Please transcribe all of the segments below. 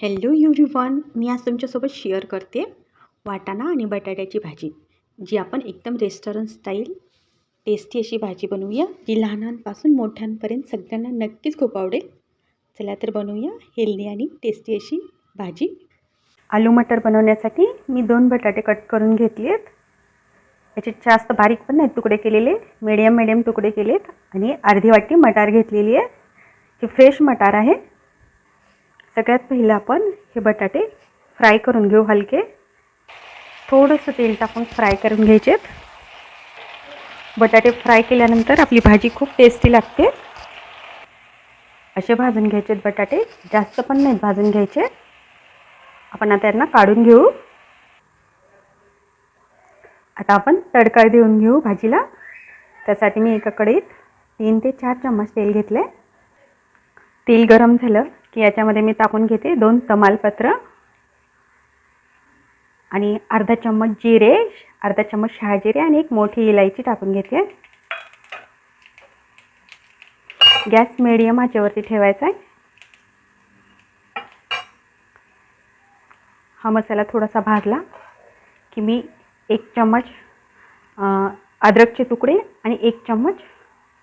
Hello one मी आज तुमच्यासोबत share करते वाटाणा आणि बटाट्याची भाजी जी आपण एकदम रेस्टॉरंट स्टाईल टेस्टी अशी भाजी बनवूया जी लहानांपासून मोठ्यांपर्यंत सगळ्यांना नक्कीच खूप आवडेल. चला तर बनवूया हेल्दी आणि टेस्टी अशी भाजी. आलू मटर बनवण्यासाठी मी दोन बटाटे कट करून घेतले आहेत याचे जास्त बारीक पण नाही तुकडे केलेले मीडियम मीडियम तुकडे केलेत. आणि अर्धी वाटी मटार घेतलेली आहे हे फ्रेश मटार आहे. सगळ्यात पहिलं आपण हे बटाटे फ्राय करून घेऊ हलके. थोडंसं तेल टाकून फ्राय करून घ्यायचेत. बटाटे फ्राय केल्यानंतर आपली भाजी खूप टेस्टी लागते. असे भाजून घ्यायचे बटाटे. जास्त पण नाहीत भाजून घ्यायचे. आपण आता यांना काढून घेऊ. आता आपण तडका देऊन घेऊ भाजीला. त्यासाठी मी एका कढईत तीन ते चार चम्मच तेल घेतले तेल गरम झालं. की याच्यामध्ये मी टाकून घेते दोन तमालपत्र आणि अर्धा चम्मच जिरे अर्धा चम्मच शहाजिरे आणि एक मोठी इलायची टाकून घेते. गॅस मिडियम ह्याच्यावरती ठेवायचा आहे. हा मसाला थोडासा भाजला की मी एक चम्मच अद्रकचे तुकडे आणि एक चम्मच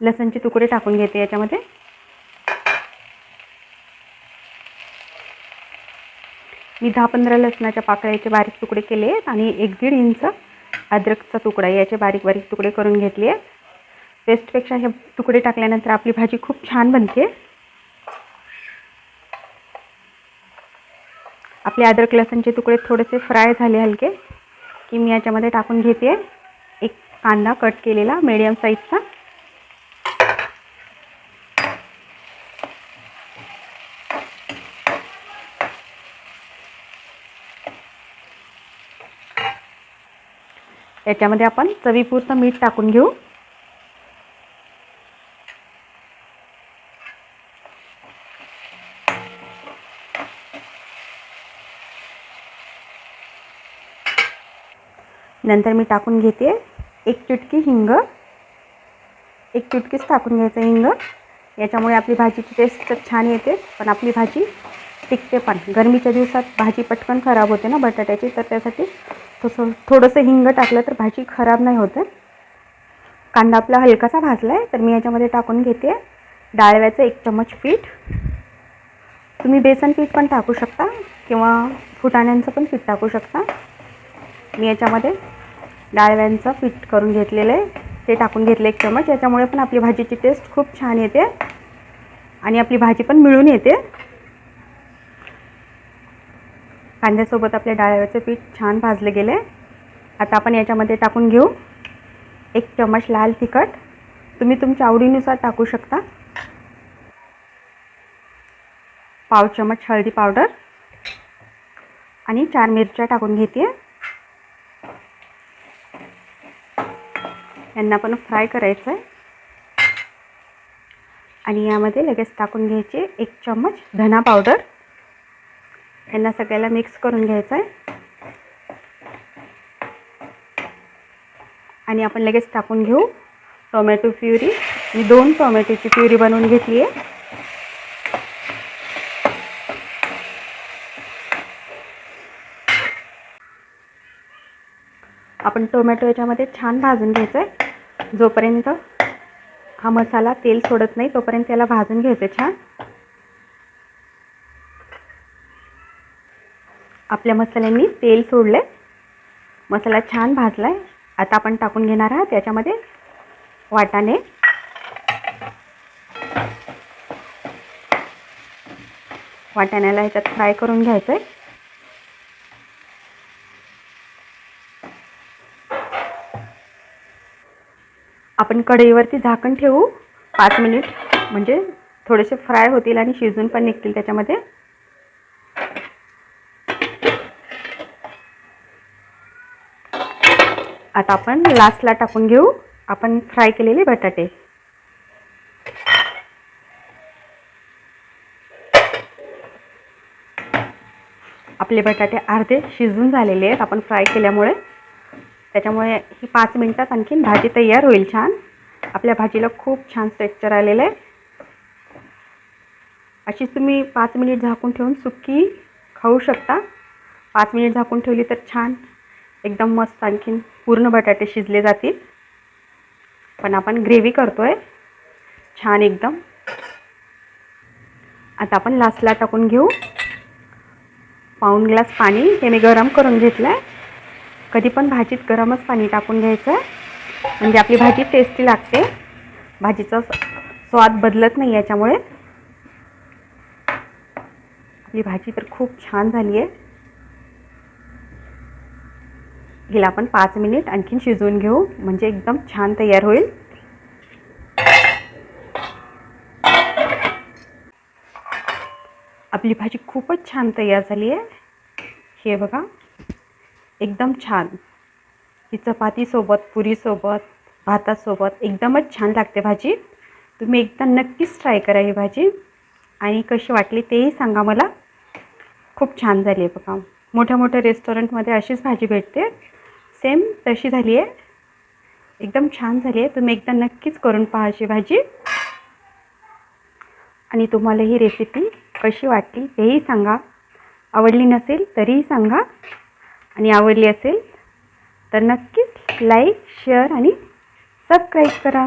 लसणचे तुकडे टाकून घेते याच्यामध्ये. मी दहा पंधरा लसणाच्या पाकळ्याचे बारीक तुकडे केले आहेत आणि एक दीड इंच अद्रकचा तुकडा याचे बारीक बारीक तुकडे करून घेतले आहेत. पेस्टपेक्षा हे तुकडे टाकल्यानंतर आपली भाजी खूप छान बनते. आपले अद्रक लसणचे तुकडे थोडेसे फ्राय झाले हलके. की मी याच्यामध्ये टाकून घेते. एक कांदा कट केलेला मीडियम साईजचा याच्यामध्ये आपण चवीपुरतं मीठ टाकून घेऊ. नंतर मी टाकून घेते एक चुटकी हिंग. एक चुटकीच टाकून घ्यायचं हिंग. याच्यामुळे आपली भाजीची टेस्ट तर छान येते पण आपली भाजी टिकते पण. गरमीच्या दिवसात भाजी पटकन खराब होते ना बटाट्याची तर त्यासाठी तसं थोडंसं हिंग टाकलं तर भाजी खराब नाही होते. कांदा आपला हलकासा भाजला आहे तर मी याच्यामध्ये टाकून घेते. डाळव्याचं एक चम्मच पीठ. तुम्ही बेसन पीठ पण टाकू शकता किंवा फुटाण्यांचं पण पीठ टाकू शकता. मी याच्यामध्ये डाळव्यांचं पीठ करून घेतलेलं आहे. ते टाकून घेतलं एक चमच याच्यामुळे पण आपली भाजीची टेस्ट खूप छान येते. आणि आपली भाजी पण मिळून येते. कांद्यासोबत आपल्या डाळव्याचं पीठ छान भाजलं गेलं. आहे आता आपण याच्यामध्ये टाकून घेऊ. एक चमच लाल तिखट. तुम्ही तुमच्या आवडीनुसार टाकू शकता. पाव चमच हळदी पावडर. आणि चार मिरच्या टाकून घेते यांना पण फ्राय करायचं आहे आणि यामध्ये लगेच टाकून घ्यायचे एक चम्मच धना पावडर. यांना सगळ्याला मिक्स करून घ्यायचं आहे आणि आपण लगेच टाकून घेऊ. Tomato puree. मी दोन टोमॅटोची प्युरी बनवून घेतली आहे. आपण टोमॅटो याच्यामध्ये छान भाजून घ्यायचं आहे जोपर्यंत हा मसाला तेल सोडत नाही तोपर्यंत त्याला भाजून घ्यायचं छान. आपल्या मसाल्यांनी तेल सोडलं आहे मसाला छान भाजला आहे आता आपण टाकून घेणार आहात त्याच्यामध्ये वाटाणे. वाटाण्याला ह्याच्यात फ्राय करून घ्यायचं आहे आपण कढईवरती झाकण ठेवू. पाच मिनिट. म्हणजे थोडेसे फ्राय होतील आणि शिजून पण निघतील त्याच्यामध्ये. आता आपण लास्टला टाकून घेऊ. आपण फ्राय केलेले बटाटे. आपले बटाटे अर्धे शिजून झालेले आहेत. आपण फ्राय केल्यामुळे. त्याच्यामुळे ही पाच मिनटात आणखीन भाजी तयार होईल छान. आपल्या भाजीला खूप छान स्ट्रेक्चर आलेलं आहे. अशीच तुम्ही पाच मिनिट झाकून ठेवून सुकी खाऊ शकता. पाच मिनिट झाकून ठेवली तर छान. एकदम मस्त आणखीन पूर्ण बटाटे शिजले जातील. पण आपण ग्रेव्ही करतो आहे छान एकदम. आता आपण लास्टला टाकून घेऊ. पाऊण ग्लास पाणी हे मी गरम करून घेतलं आहे कधी पण भाजीत गरमच पाणी टाकून घ्यायचं आहे म्हणजे आपली भाजी टेस्टी लागते. भाजीचा स्वाद बदलत नाही याच्यामुळे. आपली भाजी तर खूप छान झाली आहे हिला आपण पाच मिनिट आणखीन शिजवून घेऊ. म्हणजे एकदम छान तयार होईल. आपली भाजी खूपच छान तयार झाली आहे. हे बघा. एकदम छान. ही चपातीसोबत पुरीसोबत भातासोबत एकदमच छान लागते भाजी. तुम्ही एकदा नक्कीच ट्राय करा ही भाजी. आणि कशी वाटली तेही सांगा मला. खूप छान झाली आहे बघा. मोठ्या मोठ्या रेस्टॉरंटमध्ये अशीच भाजी भेटते. सेम तशी झाली आहे. एकदम छान झाली आहे. तुम्ही एकदा नक्कीच करून पहा अशी भाजी. आणि तुम्हाला ही रेसिपी कशी वाटली तेही सांगा. आवडली नसेल तरीही सांगा. आणि आवडली असेल तर नक्कीच लाईक शेअर आणि सबस्क्राईब करा.